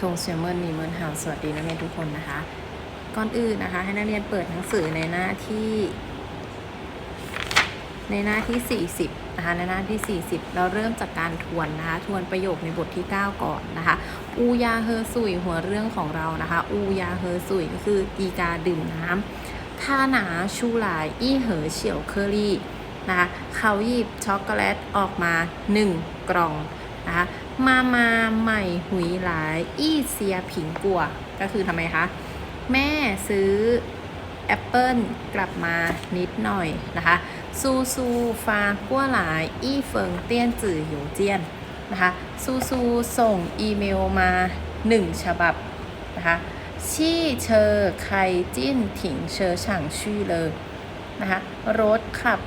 ทงเชียเมินนีเมินหาวสวัสดีนักเรียนทุกคนนะคะ ก่อนอื่นนะคะ ให้นักเรียนเปิดหนังสือในหน้าที่ ในหน้าที่ 40นะคะในหน้าที่ 40 เราเริ่มจากการทวนนะคะ ทวนประโยคในบทที่ 9 ก่อนนะคะ อูยาเฮอสุยหัวเรื่องของเรานะคะ อูยาเฮอสุยก็คืออีกาดื่มน้ำท่าหนาชูหลายอี้เหอเฉียวเคอรี่นะคะเขาหยิบช็อกโกแลตออกมา 1 กล่อง นะคะมามาใหม่หุยหลาย อี้เซียผิงกัว ก็คือทำไมคะ แม่ซื้อแอปเปิลกลับมานิดหน่อยนะคะ ซูซูฟากัวหลาย อี้เฟิงเตี้ยนจื่อหยูเจียนนะคะซูซูส่งอีเมลมา 1 ฉบับนะคะชี่เชอไคจิ้นถิงเชอฉ่างชื่อเลยนะคะรถขับ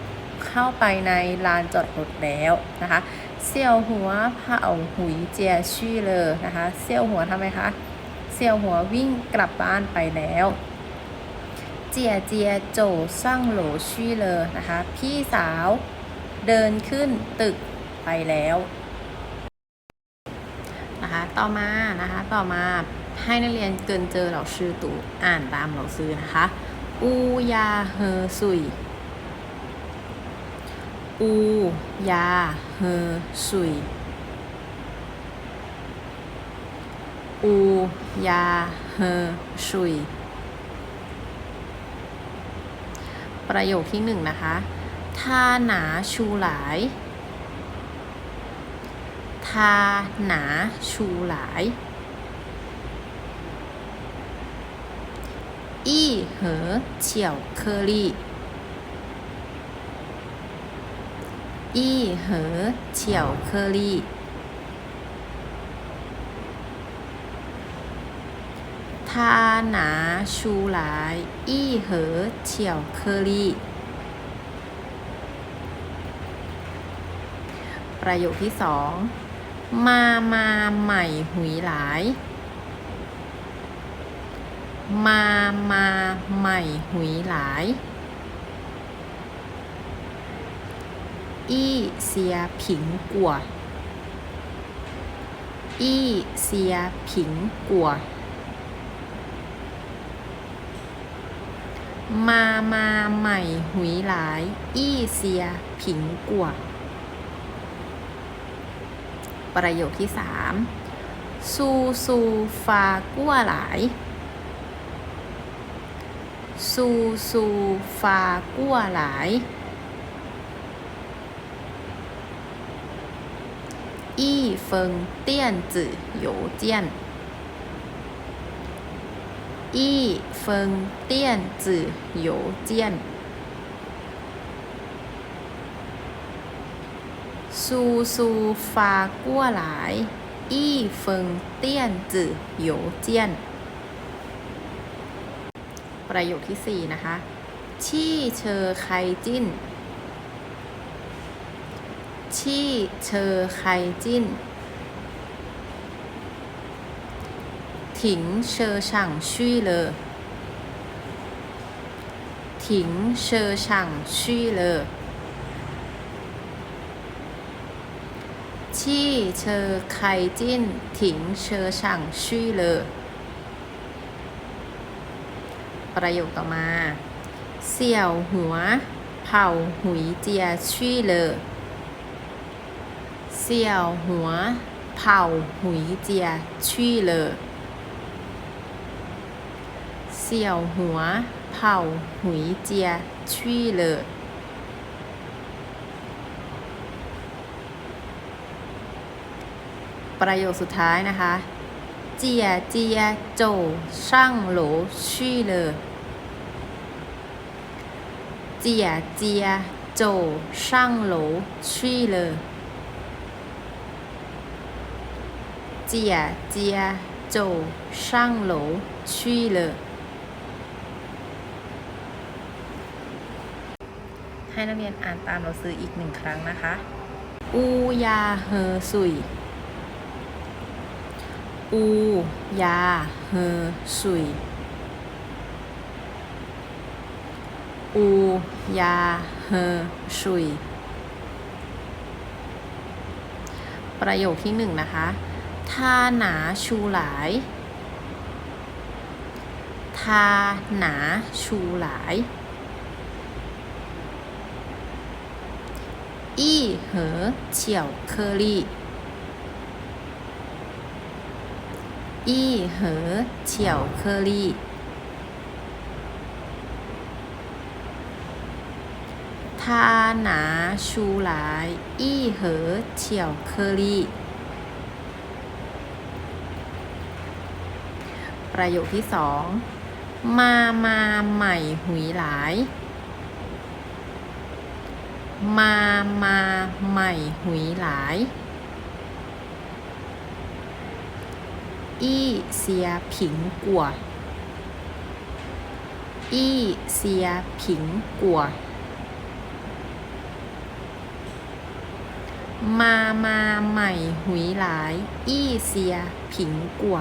เข้าไปในลานจอดรถแล้วนะคะเสี่ยวหัวเผาหุยเจียชื่เลยนะคะเสี่ยวหัวทำไมคะเสี่ยวหัววิ่งกลับบ้านไปแล้วเจียเจียโจสั่งโหลชี่เลยนะคะพี่สาวเดินขึ้นตึกไปแล้วนะคะต่อมานะคะต่อมาให้นักเรียนเกินเจอเหล่าชื่อตู่อ่านตามเหล่าซื้อนะคะอูยาเฮอซุย อูยาเฮอซุยอูยาเฮอซุยประโยคที่หนึ่งนะคะท่าหนาชูหลายทาหนาชูหลายอีเหอเฉียวเค อี้เหอเฉียวเคอรี่ ทาหนาชูหลาย อี้เหอเฉียวเคอรี่ ประโยคที่สอง มามาใหม่หุยหลาย มามาใหม่หุยหลาย อี้เสียผิงกัวอี้เสียผิงกัว มามาใหม่หุยหลาย อี้เซียผิงกัว ประโยคที่สามซูซูฟากัวหลายซูซูฟากัวหลาย อีเฟิงเตี้ยนจื่อโยเจียนอีเฟิงเตี้ยนจื่อโยเจียนซูซูฟากัวหลายอีเฟิงเตี้ยนจื่อโยเจียน ประโยคที่สี่นะคะ ชี่เชอไคจิ้น ชี่เชอไคจินถิงเชอฉ่างชี่เลอถิงเชอฉ่างชี่เลอชี่เชอไคจินถิงเชอฉ่างชี่เลอประโยคต่อมา เสี่ยวหัว เผาหุยเจียชี่เลอ เสี่ยวหัว เผาหุยเจียชี่เลอเสี่ยวหัว เผาหุยเจียชี่เลอประโยคสุดท้ายนะคะ เจียเจียโจช่างโหลชี่เลอเจียเจียโจช่างโหลชี่เลอ เจียเจียโจช่างโหลชี่เลอให้นักเรียนอ่านตามเราซื้ออีกหนึ่งครั้งนะคะ อูยาเฮอซุย อูยาเฮอซุย อูยาเฮอซุย ประโยคที่หนึ่งนะคะ ทาหนาชูหลาย ทาหนาชูหลาย อี้เหอเฉียวเคอรี่อี้เหอเฉียวเคอรี่ทาหนาชูหลาย อี้เหอเฉียวเคอรี่ ประโยคที่สองมามาใหม่หุยหลาย มามาใหม่หุยหลาย อี้เสียผิงกัว อี้เสียผิงกัว มามาใหม่หุยหลาย อี้เสียผิงกัว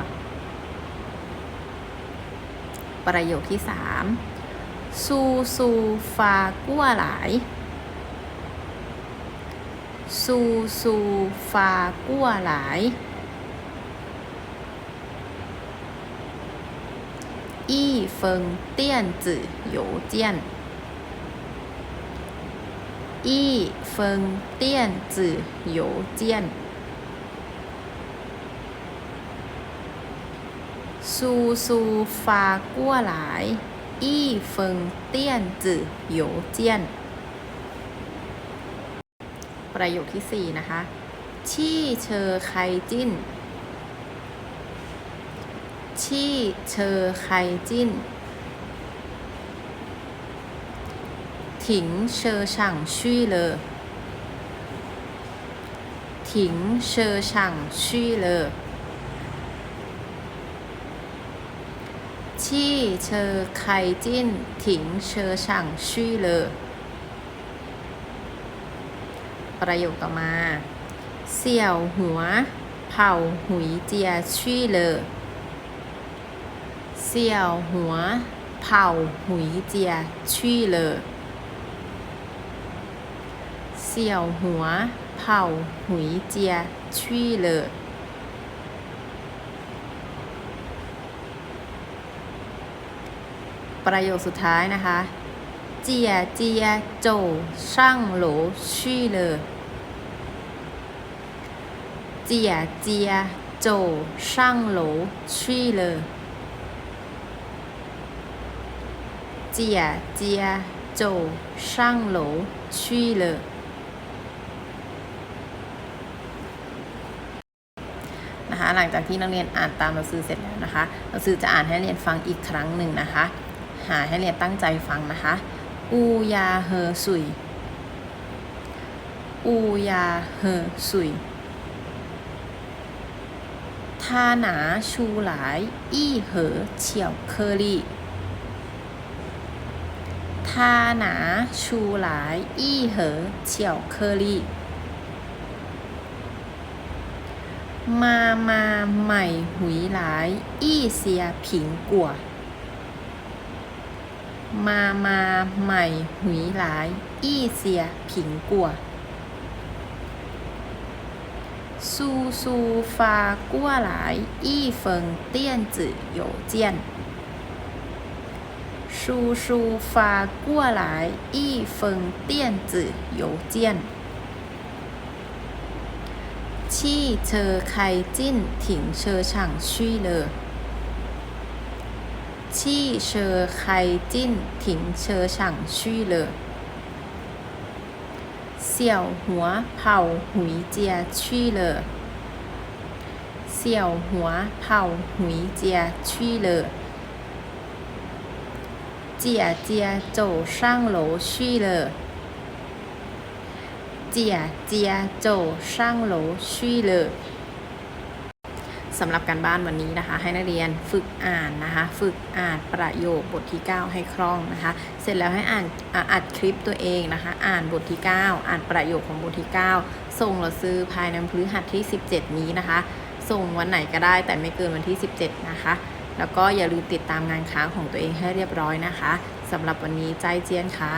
ประโยคที่สามซูซูฟากัวหลายซูซูฟากัวหลายอีเฟิงเต็มจีอีวันอีเฟิงเต็มจีอีวัน ซูซูฟากัวหลาย อี้เฟิงเตี้ยนจื่อโยเจียน ประโยคที่ 4 นะคะ ชี่เชอไคจิ้น ชี่เชอไคจิ้นถิงเชอช่างชุยเลอถิงเชอช่างชุยเลอ ชี่เชอไคจิ้น ถิงเชอช่างชี่เลอประโยคต่อมา เสี่ยวหัว เผาหุยเจียชี่เลอเสี่ยวหัว เผาหุยเจียชี่เลอเสี่ยวหัว เผาหุยเจียชี่เลอ ประโยคสุดท้ายนะคะเจียเจียโจช่างโหลชี่เลอเจียเจียโจช่างโหลชี่เลอเจียเจียโจช่างโหลชี่เลอนะคะหลังจากที่นักเรียนอ่านตามหนังสือเสร็จแล้วนะคะหนังสือจะอ่านให้เรียนฟังอีกครั้งหนึ่งนะคะ หาให้เรียนตั้งใจฟังนะคะ อูยาเฮอสุย อูยาเฮอสุยทาหนาชูหลาย อี้เหอเฉียวเคอรี่ทาหนาชูหลาย อี้เหอเฉียวเคอรี่มา มา ใหม่ หุยหลาย อี้เสียผิงกัว มามาใหม่หุยหลาย อี้เสียผิงกัวซูซูฟากัวหลายอี้เฟิงเตี้ยนจื่อโยเจียนซูซูฟากัวหลายอี้เฟิงเตี้ยนจื่อโยเจียนชี่เชอไคจิ้นถิงเชี่เลอชี่เชอไคจิ้นถิงเชอช่งชี่เลอเสี่ยวหัวเผาหุยเจียชี่เลอเสี่ยวหัวเผาหุยเจียชี่เลอเจียเจียโจช่างโหลชี่เลอเจียเจียโจช่างโหลชี่เลอ สำหรับการบ้านวันนี้นะคะ ให้นักเรียนฝึกอ่านนะคะ ฝึกอ่านประโยคบทที่ 9 ให้คล่องนะคะ เสร็จแล้วให้อ่านอัดคลิปตัวเองนะคะ อ่านบทที่ 9 อ่านประโยคของบทที่ 9 ส่งเราซื้อภายในพฤหัสที่ 17 นี้นะคะ ส่งวันไหนก็ได้แต่ไม่เกินวันที่ 17 นะคะ แล้วก็อย่าลืมติดตามงานค้างของตัวเองให้เรียบร้อยนะคะสำหรับวันนี้ใจเจียนค่ะ